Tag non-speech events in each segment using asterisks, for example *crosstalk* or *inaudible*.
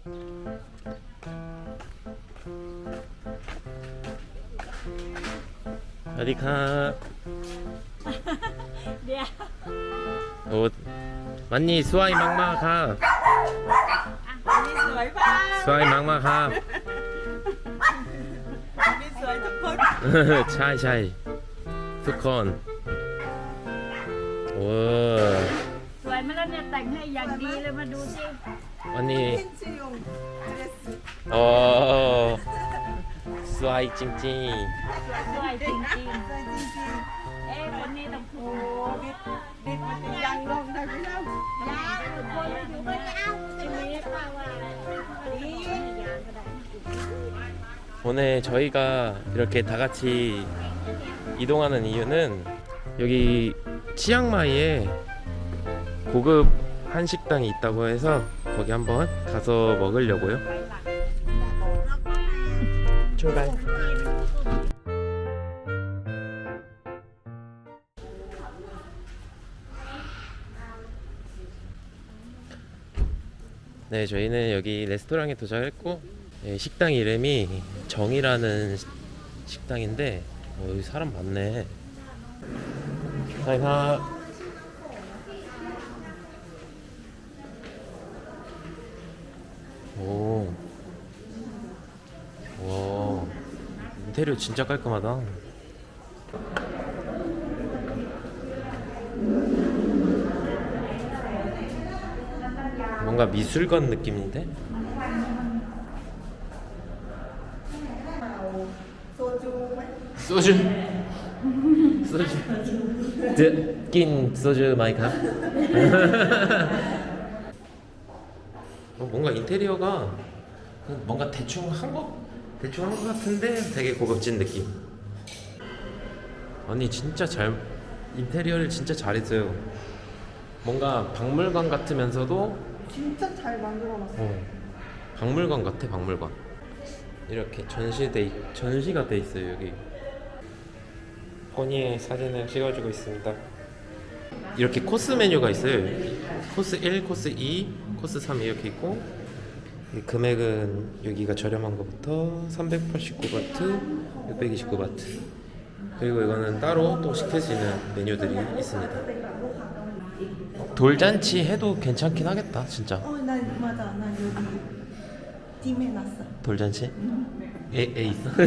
สวัสดีครับเดี๋ยวโอ้วันนี้สวยมากมากะอะอันนี้สวยมากสวยมากๆครับ อันนี้สวยทุกคนใช่ใช่ทุกคนโอ้ สวยไหมล่ะเนี่ยแต่งให้อย่างดีเลยมาดูสิ 언니. 펜스용 드레스 어, 수아이 찡찡. สวยจริง 사진 찡 ๆ เอ๊ะคนนี้ต้องผูก 빗 양롱 달비랑 ยางทุกคนเลยอยู่ไม่เอาชีวิตป้าว่าอะไรนี่ยางก็ได้ 오늘 저희가 이렇게 다 같이 이동하는 이유는 여기 치앙마이에 고급 한식당이 있다고 해서 거기 한번 가서 먹으려고요. 출발. 네, 저희는 여기 레스토랑에 도착했고 예, 식당 이름이 정이라는 시- 식당인데 어, 여기 사람 많네. 사이사. 오. 와. 인테리어 진짜 깔끔하다. 뭔가 미술관 느낌인데? 소주 소주 *laughs* 듣긴 소주 가? *laughs* 어, 뭔가 인테리어가 그 뭔가 대충 한거 대충 한거 같은데 되게 고급진 느낌. 아니 진짜 잘 인테리어를 진짜 잘했어요. 뭔가 박물관 같으면서도 진짜 잘 만들어놨어 어, 박물관 같아 박물관. 이렇게 전시돼 있- 전시가 돼 있어요 여기. 포니의 사진을 찍어주고 있습니다. 이렇게 코스 메뉴가 있어요. 코스 1, 코스 2, 코스 3 이렇게 있고 이 금액은 여기가 저렴한 것부터 389바트, 629바트. 그리고 이거는 따로 또 시킬 수 있는 메뉴들이 있습니다. 돌잔치 해도 괜찮긴 하겠다 진짜. 어난 맞아. 난 여기 팀에 났어. 돌잔치? 애, 애 있어? *laughs*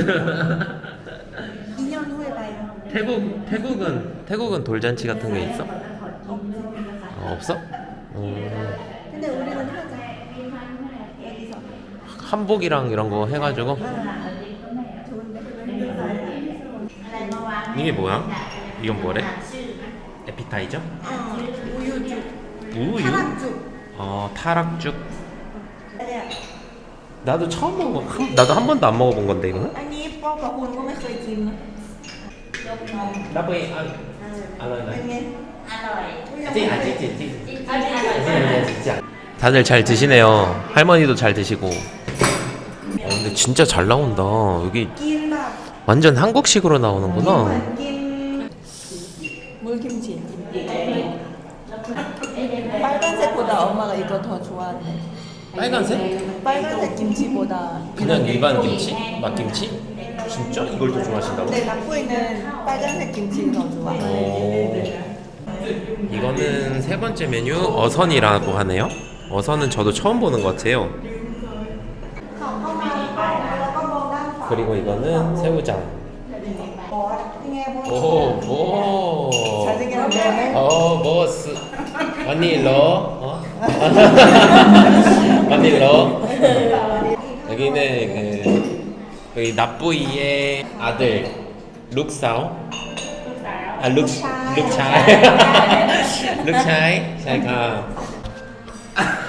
2년 후에 봐요. 태국 태국은 태국은 돌잔치 같은 게 있어? 어, 없어? 어, 하자 여기서 한복이랑 이런 거 해가지고 이게 뭐야? 이건 뭐래? 에피타이저? 어 우유죽 우유? 타락죽 어 타락죽. 아니야 나도 처음 먹어. 한, 나도 한 번도 안 먹어본 건데 이거는? อันนี้ป๊อกกับคุณก็ไม่เคยกินนะ 나쁘게 안 알아요. เป็นไง 찌 아찌 찌 찌. 진짜. 다들 잘 드시네요. 할머니도 잘 드시고. 어, 근데 진짜 잘 나온다. 여기 완전 한국식으로 나오는구나. 물김치. 빨간색보다 엄마가 이거 더 좋아하네. 빨간색? 빨간색 김치보다. 그냥 일반 김치? 막김치? 진짜? 이걸 더 좋아하신다고? 네, 낙부이는 빨간색 김치가 더 좋아. 오. 이거는 세 번째 메뉴 어선이라고 하네요. 어선은 저도 처음 보는 것 같아요. 그리고 이거는 새우장. 오, 오. 어, 먹었어. 언니 러. 어? *laughs* 언니 러. 여기는 그 여기 나뿌이의 아들 룩사오. 아, 룩, 룩차이. 룩차이. *laughs* 잘 가.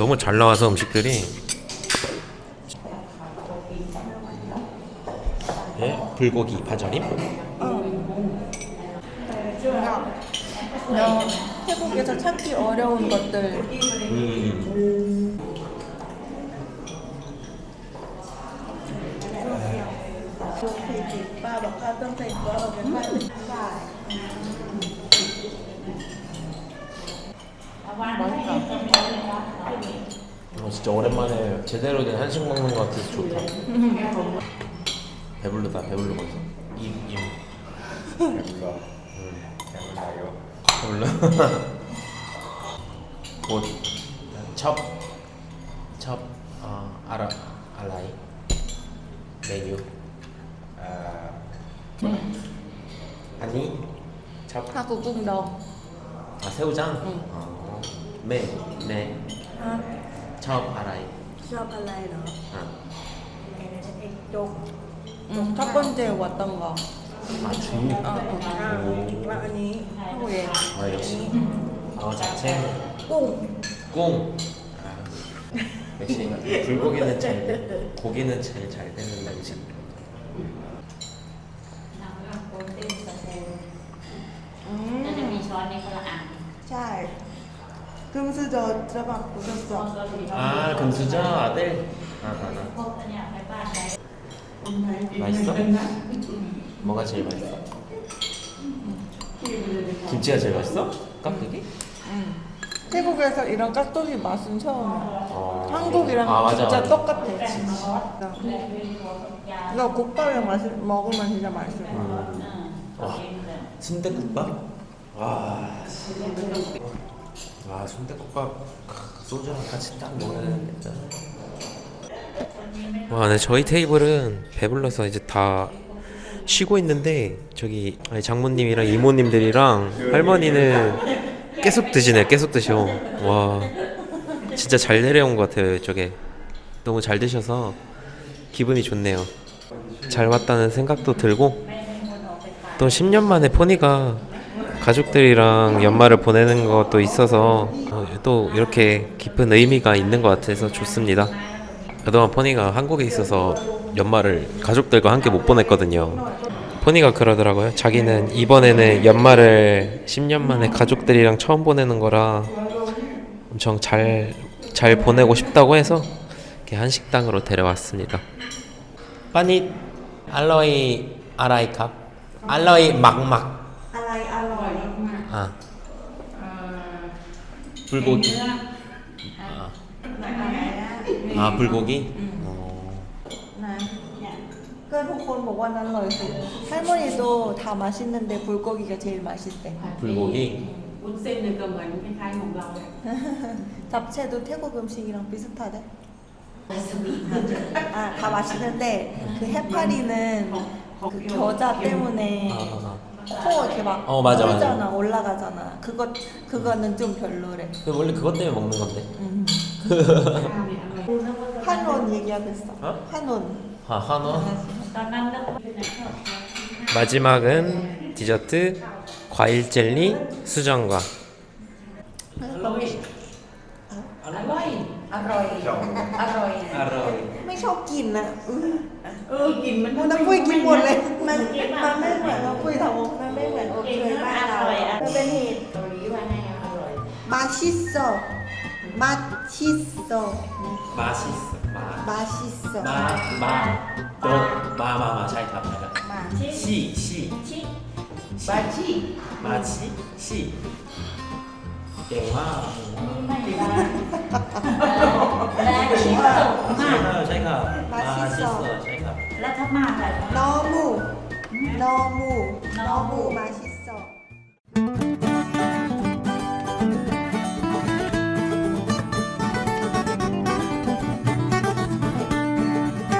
너무 잘 나와서 음식들이. 네, 불고기 파절임? 태국에서 찾기 어려운 것들. 음. 음. 음. 음. 진짜 오랜만에 제대로 된 한식 먹는 것 같아서 좋다. 배불르다, 배불르고 있어. 입, 입. 배불러. 배불러요. 배불러. *laughs* 곧 첩, 첩, 어, 알아, 알라이 메뉴. 아, 아니, 첩. 하고 꿍더 아 새우장. 응. 어, 매, 매, 첩, 알라이. ชอบอะไรเหรอ 아, เอ็กจก 응, 첫 번째 왔던 거 아 주. 어, 어. ว่าอันนี้ 한국에 아 역시. 어 자체. กุ้ง 꽁. 아, 역시 불고기는 잘 돼. 고기는 제일 잘 되는 음식. จะจะมีช้อนในคนละอัน 잘 금수저 들어가 보셨어? 아 금수저 아들. 아, 아, 아. 맛있어? 뭐가 제일 맛있어? 김치가 제일 맛있어? 깍두기? 태국에서 이런 깍두기 맛은 처음이야. 어. 한국이랑 아, 맞아, 진짜 맞아. 똑같아. 이거 국밥이랑 마시, 먹으면 진짜 맛있어. 음. 와, 순대국밥? 와. 와 순대국밥 크, 소주랑 같이 딱 먹어야 되겠다. 와, 네 저희 테이블은 배불러서 이제 다 쉬고 있는데 저기 장모님이랑 이모님들이랑 할머니는 계속 드시네, 계속 드셔. 와, 진짜 잘 내려온 것 같아요, 이쪽에. 너무 잘 드셔서 기분이 좋네요. 잘 왔다는 생각도 들고 또 10년 만에 포니가 가족들이랑 연말을 보내는 것도 있어서 아, 또 이렇게 깊은 의미가 있는 것 같아서 좋습니다. 그동안 포니가 한국에 있어서 연말을 가족들과 함께 못 보냈거든요. 포니가 그러더라고요. 자기는 이번에는 연말을 10년 만에 가족들이랑 처음 보내는 거라 엄청 잘, 잘 보내고 싶다고 해서 이렇게 한식당으로 데려왔습니다. 빠니 알로이 아라이캅 알로이 막막 아. 불고기. 아, 아, 불고기? 어. 할머니도 다 맛있는데 불고기가 제일 맛있대. 불고기? *laughs* 잡채도 태국 음식이랑 비슷하대. 아, 아 다 맛있는데 그 해파리는 어. 그 겨자 때문에 아. 아. 코 이렇게 막 어, 맞아, 맞아. 뜨잖아 올라가잖아 그거 그거는 좀 별로래 그 원래 그것 때문에 먹는 건데 음. 한원 얘기하겠어 어? 한원 아 한원 ตอนนั้นก็เป็นชอบ 마지막은 디저트 과일 젤리 수정과 อร่อยอร่อยอร่อยอร่อย 아로이 ไม่ชอบกินนะอื้อ เออกินมัน น้ำปุ้ยกินหมดเลย มันมันไม่เหมือนน้ำปุ้ยทำมันไม่เหมือนโอเคบ้านเรามันเป็นเหตุ เกาหลีว่าไงอะอร่อย มาชิโซมาชิโซ 맛있어 마 มาชิโซ 마마또마마마 잘 갑니다 มา 시 시. ชิ บาชิมาชิชิเก่งมาก ไม่ได้และชิโซมาก ใช่ครับใช่ครับ แล้วถ้ามากอะ 너무 너무 너무 맛있어